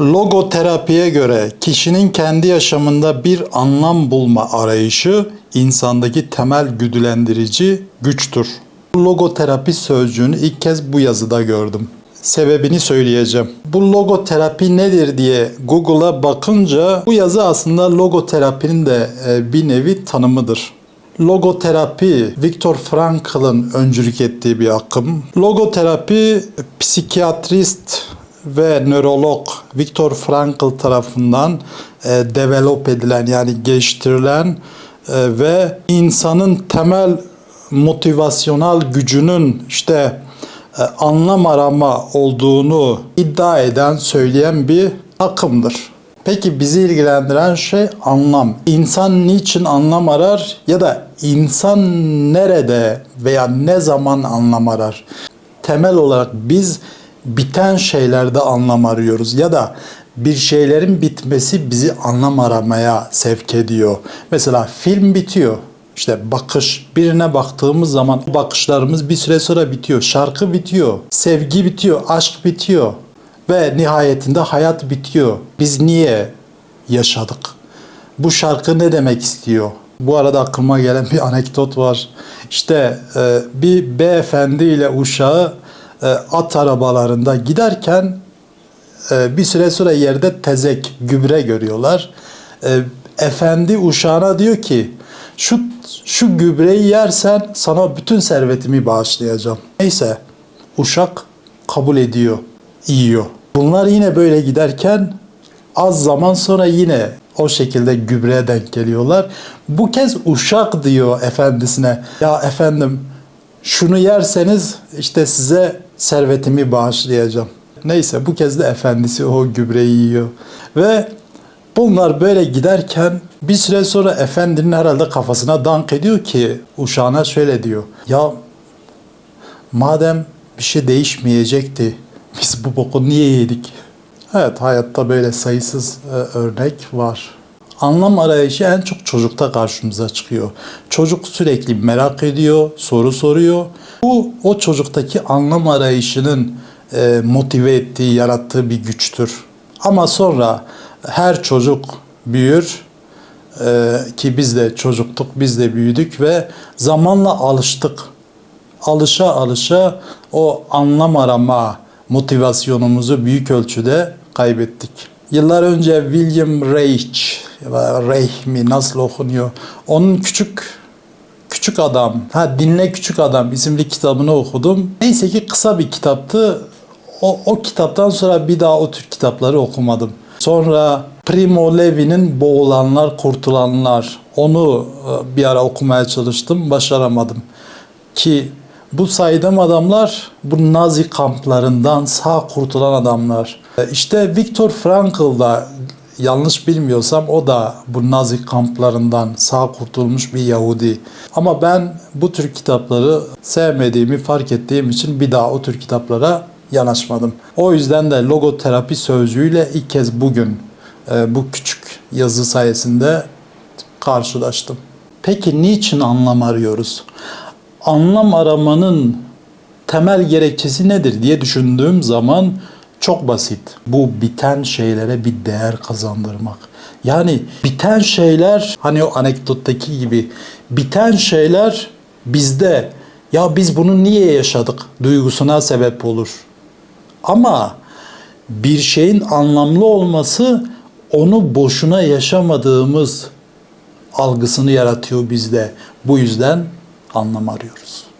Logoterapiye göre kişinin kendi yaşamında bir anlam bulma arayışı insandaki temel güdülendirici güçtür. Logoterapi sözcüğünü ilk kez bu yazıda gördüm. Sebebini söyleyeceğim. Bu logoterapi nedir diye Google'a bakınca bu yazı aslında logoterapinin de e, bir nevi tanımıdır. Logoterapi Viktor Frankl'ın öncülük ettiği bir akım. Logoterapi psikiyatrist ve nörolog Viktor Frankl tarafından e, develop edilen yani geliştirilen e, ve insanın temel motivasyonel gücünün işte e, anlam arama olduğunu iddia eden, söyleyen bir akımdır. Peki bizi ilgilendiren şey anlam. İnsan niçin anlam arar ya da insan nerede veya ne zaman anlam arar? Temel olarak biz biten şeylerde anlam arıyoruz ya da bir şeylerin bitmesi bizi anlam aramaya sevk ediyor. Mesela film bitiyor. İşte bakış birine baktığımız zaman bakışlarımız bir süre sonra bitiyor. Şarkı bitiyor. Sevgi bitiyor. Aşk bitiyor. Ve nihayetinde hayat bitiyor. Biz niye yaşadık? Bu şarkı ne demek istiyor? Bu arada aklıma gelen bir anekdot var. İşte e, bir beyefendi ile uşağı at arabalarında giderken e, bir süre sonra yerde tezek, gübre görüyorlar. E, efendi uşağına diyor ki şu şu gübreyi yersen sana bütün servetimi bağışlayacağım. Neyse uşak kabul ediyor, yiyor. Bunlar yine böyle giderken az zaman sonra yine o şekilde gübreye denk geliyorlar. Bu kez uşak diyor efendisine. Ya efendim şunu yerseniz işte size servetimi bağışlayacağım. Neyse bu kez de efendisi o gübreyi yiyor. Ve bunlar böyle giderken bir süre sonra efendinin herhalde kafasına dank ediyor ki uşağına şöyle diyor. Ya madem bir şey değişmeyecekti biz bu boku niye yedik? Evet hayatta böyle sayısız e, örnek var. Anlam arayışı en çok çocukta karşımıza çıkıyor. Çocuk sürekli merak ediyor, soru soruyor. Bu o çocuktaki anlam arayışının e, motive ettiği, yarattığı bir güçtür. Ama sonra her çocuk büyür e, ki biz de çocuktuk, biz de büyüdük ve zamanla alıştık. Alışa alışa o anlam arama motivasyonumuzu büyük ölçüde kaybettik. Yıllar önce William Reich, ya nasıl okunuyor? Onun küçük Küçük Adam, ha Dinle Küçük Adam isimli kitabını okudum. Neyse ki kısa bir kitaptı. O, o kitaptan sonra bir daha o tür kitapları okumadım. Sonra Primo Levi'nin Boğulanlar, Kurtulanlar. Onu e, bir ara okumaya çalıştım, başaramadım. Ki bu saydığım adamlar bu Nazi kamplarından sağ kurtulan adamlar. E, İşte Viktor Frankl da yanlış bilmiyorsam o da bu Nazi kamplarından sağ kurtulmuş bir Yahudi. Ama ben bu tür kitapları sevmediğimi fark ettiğim için bir daha o tür kitaplara yanaşmadım. O yüzden de logoterapi sözcüğüyle ilk kez bugün e, bu küçük yazı sayesinde karşılaştım. Peki niçin anlam arıyoruz? Anlam aramanın temel gerekçesi nedir diye düşündüğüm zaman çok basit. Bu biten şeylere bir değer kazandırmak. Yani biten şeyler hani o anekdottaki gibi biten şeyler bizde ya biz bunu niye yaşadık duygusuna sebep olur. Ama bir şeyin anlamlı olması onu boşuna yaşamadığımız algısını yaratıyor bizde. Bu yüzden anlam arıyoruz.